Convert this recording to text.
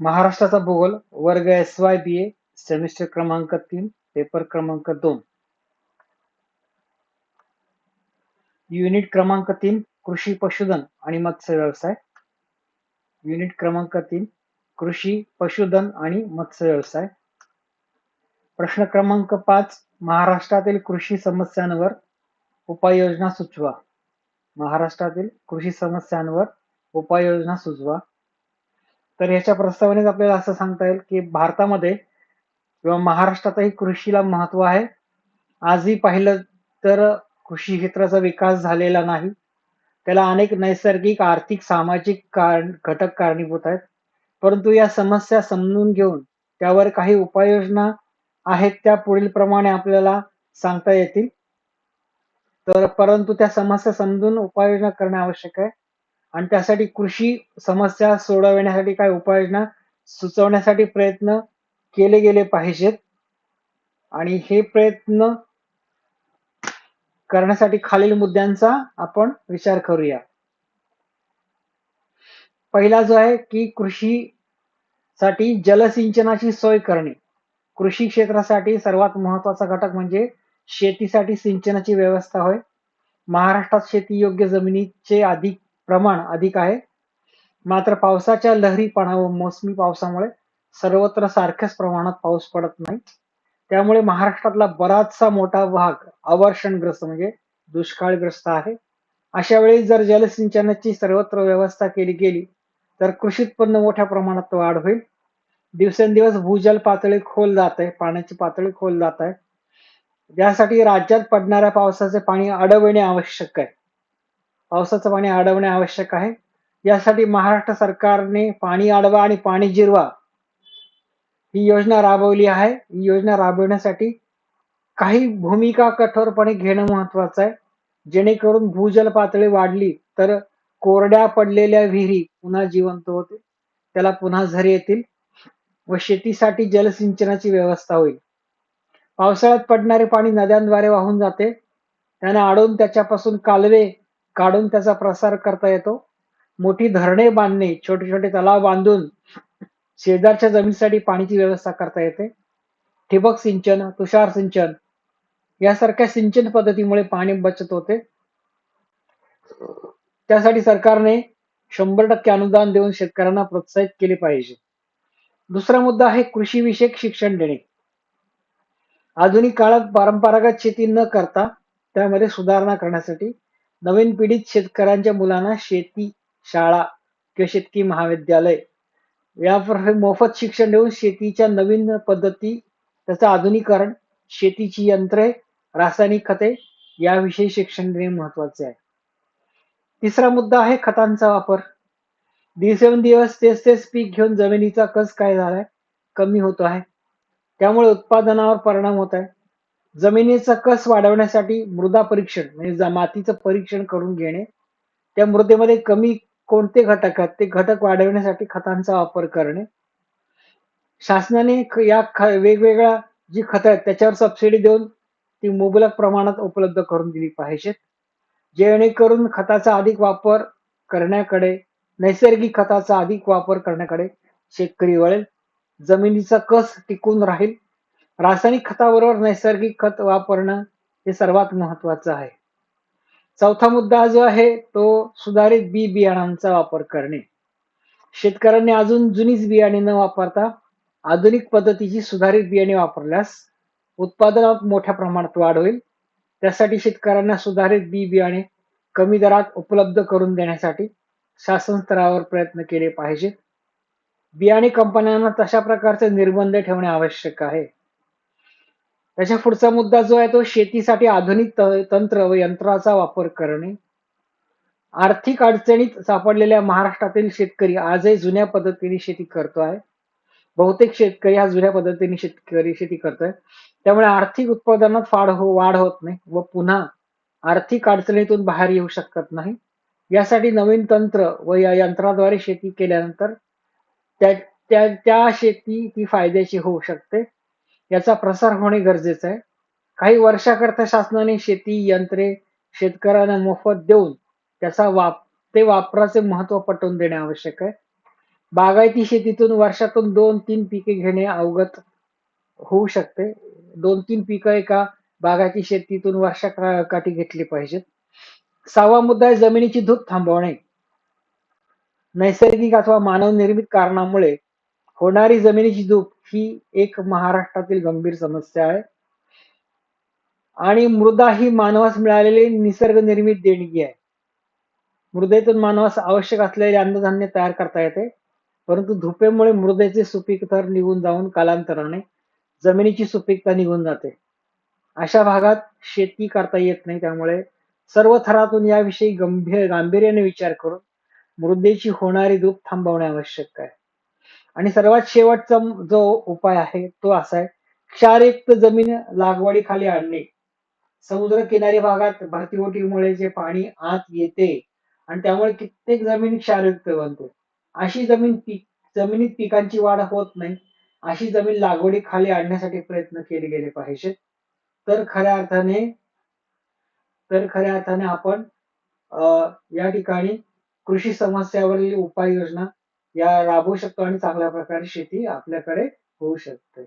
महाराष्ट्राचा भूगोल वर्ग S Y B A semester क्रमांक तीन पेपर क्रमांक दोन. युनिट क्रमांक तीन कृषी पशुधन आणि मत्स्य व्यवसाय युनिट क्रमांक तीन कृषी पशुधन आणि मत्स्य व्यवसाय प्रश्न क्रमांक पाच महाराष्ट्रातील कृषी समस्यांवर उपाययोजना सुचवा. महाराष्ट्रातील कृषी समस्यांवर उपाययोजना सुचवा. तर ह्याच्या प्रस्तावनेत आपल्याला असं सांगता येईल की भारतामध्ये किंवा महाराष्ट्रातही कृषीला महत्त्व आहे. आजही पाहिलं तर कृषी क्षेत्राचा विकास झालेला नाही. त्याला अनेक नैसर्गिक आर्थिक सामाजिक कारण घटक कारणीभूत आहेत. परंतु या समस्या समजून घेऊन त्यावर काही उपाययोजना आहेत त्या पुढील प्रमाणे आपल्याला सांगता येतील. तर परंतु त्या समस्या समजून उपाययोजना करणे आवश्यक आहे. आणि त्यासाठी कृषी समस्या सोडवण्यासाठी काय उपाययोजना सुचवण्यासाठी प्रयत्न केले गेले पाहिजेत. आणि हे प्रयत्न करण्यासाठी खालील मुद्द्यांचा आपण विचार करूया. पहिला जो आहे की कृषी साठी जलसिंचनाची सोय करणे. कृषी क्षेत्रासाठी सर्वात महत्त्वाचा घटक म्हणजे शेतीसाठी सिंचनाची व्यवस्था होय. महाराष्ट्रात शेती योग्य जमिनीचे अधिक प्रमाण अधिक आहे. मात्र पावसाच्या लहरीपणा व मोसमी पावसामुळे सर्वत्र सारख्याच प्रमाणात पाऊस पडत नाही. त्यामुळे महाराष्ट्रातला बराचसा मोठा भाग अवर्षणग्रस्त म्हणजे दुष्काळग्रस्त आहे. अशा वेळी जर जलसिंचनाची सर्वत्र व्यवस्था केली गेली तर कृषी उत्पन्न मोठ्या प्रमाणात वाढ होईल. दिवसेंदिवस भूजल पातळी खोल जात आहे पाण्याची पातळी खोल जात आहे. यासाठी राज्यात पडणाऱ्या पावसाचे पाणी अडवणे आवश्यक आहे. पावसाचं पाणी अडवणे आवश्यक आहे. यासाठी महाराष्ट्र सरकारने पाणी अडवा आणि पाणी जिरवा ही योजना राबवली आहे. ही योजना राबवण्यासाठी काही भूमिका कठोरपणे घेणं महत्वाचं आहे. जेणेकरून भूजल पातळी वाढली तर कोरड्या पडलेल्या विहिरी पुन्हा जिवंत होते त्याला पुन्हा झरे येतील व शेतीसाठी जलसिंचनाची व्यवस्था होईल. पावसाळ्यात पडणारे पाणी नद्यांद्वारे वाहून जाते. त्यांना अडवून त्याच्यापासून कालवे काढून त्याचा प्रसार करता येतो. मोठी धरणे बांधणे छोटे छोटे तलाव बांधून शेजारच्या जमिनीसाठी पाण्याची व्यवस्था करता येते. ठिबक सिंचन तुषार सिंचन यासारख्या सिंचन पद्धतीमुळे पाणी बचत होते. त्यासाठी सरकारने शंभर टक्के अनुदान देऊन शेतकऱ्यांना प्रोत्साहित केले पाहिजे. दुसरा मुद्दा आहे कृषीविषयक शिक्षण देणे. आधुनिक काळात परंपरागत शेती न करता त्यामध्ये सुधारणा करण्यासाठी नवीन पिढीत शेतकऱ्यांच्या मुलांना शेती शाळा किंवा शेतकी महाविद्यालय. या मोफत शिक्षण देऊन शेतीच्या नवीन पद्धती त्याचं आधुनिकरण शेतीची यंत्रे रासायनिक खते याविषयी शिक्षण देणे महत्त्वाचे आहे. तिसरा मुद्दा आहे खतांचा वापर. दिवसेंदिवस तेच तेच पीक घेऊन जमिनीचा कस काय झालाय कमी होतो आहे. त्यामुळे उत्पादनावर परिणाम होत आहे. जमिनीचा कस वाढवण्यासाठी मृदा परीक्षण म्हणजे मातीचं परीक्षण करून घेणे त्या मृदेमध्ये कमी कोणते घटक आहेत ते घटक वाढवण्यासाठी खतांचा वापर करणे. शासनाने या वेगवेगळ्या जी खतं आहेत त्याच्यावर सबसिडी देऊन ती मुबलक प्रमाणात उपलब्ध करून दिली पाहिजेत. जेणेकरून खताचा अधिक वापर करण्याकडे नैसर्गिक खताचा अधिक वापर करण्याकडे शेतकरी वळेल. जमिनीचा कस टिकून राहील रासायनिक खताबरोबर नैसर्गिक खत वापरणं हे सर्वात महत्वाचं आहे. चौथा मुद्दा जो आहे तो सुधारित बी बियाणांचा वापर करणे. शेतकऱ्यांनी अजून जुनीच बियाणे न वापरता आधुनिक पद्धतीची सुधारित बियाणे वापरल्यास उत्पादनात मोठ्या प्रमाणात वाढ होईल. त्यासाठी शेतकऱ्यांना सुधारित बी बियाणे कमी दरात उपलब्ध करून देण्यासाठी शासन स्तरावर प्रयत्न केले पाहिजेत. बियाणे कंपन्यांना तशा प्रकारचे निर्बंध ठेवणे आवश्यक आहे. त्याच्या पुढचा मुद्दा जो आहे तो शेतीसाठी आधुनिक तंत्र व यंत्राचा वापर करणे. आर्थिक अडचणीत सापडलेल्या महाराष्ट्रातील शेतकरी आजही जुन्या पद्धतीने शेती करतो आहे. बहुतेक शेतकरी हा जुन्या पद्धतीने शेतकरी शेती करतोय. त्यामुळे आर्थिक उत्पादनात फाड हो वाढ होत नाही व पुन्हा आर्थिक अडचणीतून बाहेर येऊ शकत नाही. यासाठी नवीन तंत्र व या यंत्राद्वारे शेती केल्यानंतर त्या त्या त्या शेती ती फायद्याची होऊ शकते. याचा प्रसार होणे गरजेचं आहे. काही वर्षाकरता शासनाने शेती यंत्रे शेतकऱ्यांना मोफत देऊन त्याचा वाप ते वापराचे महत्त्व पटवून देणे आवश्यक आहे. बागायती शेतीतून वर्षातून दोन तीन पिके घेणे अवगत होऊ शकते. दोन तीन पिकं एका बागायती शेतीतून वर्षा काठी घेतली पाहिजेत. सहावा मुद्दा आहे जमिनीची धूप थांबवणे. नैसर्गिक अथवा मानवनिर्मित कारणामुळे होणारी जमिनीची धूप ही एक महाराष्ट्रातील गंभीर समस्या आहे. आणि मृदा ही मानवास मिळालेली निसर्ग निर्मित देणगी आहे. मृदेतून मानवास आवश्यक असलेले अन्नधान्य तयार करता येते. परंतु धुपेमुळे मृदेचे सुपीक थर निघून जाऊन कालांतराने जमिनीची सुपीकता निघून जाते. अशा भागात शेती करता येत नाही त्यामुळे सर्व थरातून याविषयी गंभीर गांभीर्याने विचार करून मृदेची होणारी धूप थांबवणे आवश्यक आहे. आणि सर्वात शेवटचा जो उपाय आहे तो असा आहे क्षारयुक्त जमीन लागवडीखाली आणणे. समुद्र किनारी भागात भरतीवटीमुळे जे पाणी आत येते आणि त्यामुळे कित्येक जमीन क्षारयुक्त बनते. अशी जमीन पीक जमिनीत पिकांची वाढ होत नाही अशी जमीन लागवडी खाली आणण्यासाठी प्रयत्न केले गेले पाहिजे तर खऱ्या अर्थाने तर खऱ्या अर्थाने आपण या ठिकाणी कृषी समस्यावरील उपाययोजना या राबवू शकतो आणि चांगल्या प्रकारे शेती आपल्याकडे होऊ शकते.